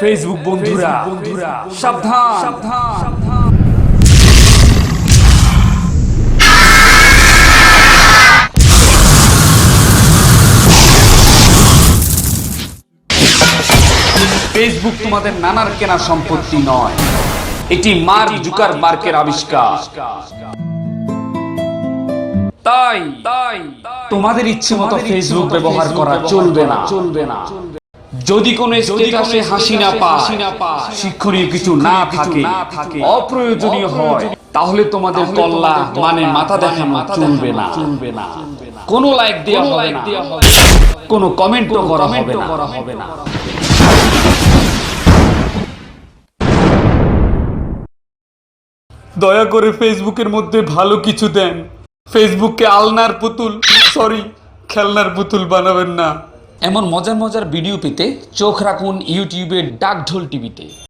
Facebook বন্ধুরা বন্ধুরা সাবধান সাবধান। ফেসবুক তোমাদের নানার কেনা সম্পত্তি নয় এটি মার্ক জুকার মার্কের আবিষ্কার। তাই তাই তোমাদের ইচ্ছে মতো ফেসবুক ব্যবহার করা চলবে না। চলবে না। যদি কোনো হাসি না পায় শিক্ষণীয় কিছু না থাকে অপ্রয়োজনীয় হয় তাহলে তোমাদের কল্লা মানে মাথা দেখানো চলবে না। চলবে না। কোনো লাইক দেওয়া হবে না। কোনো কমেন্টও করা হবে না। করা হবে না। দয়া করে ফেসবুকের মধ্যে ভালো কিছু দেন। ফেসবুককে আলনার পুতুল সরি খেলনার পুতুল বানাবেন না। এমন মজার মজার ভিডিও পেতে চোখ রাখুন ইউটিউবের ডাকঢোল টিভিতে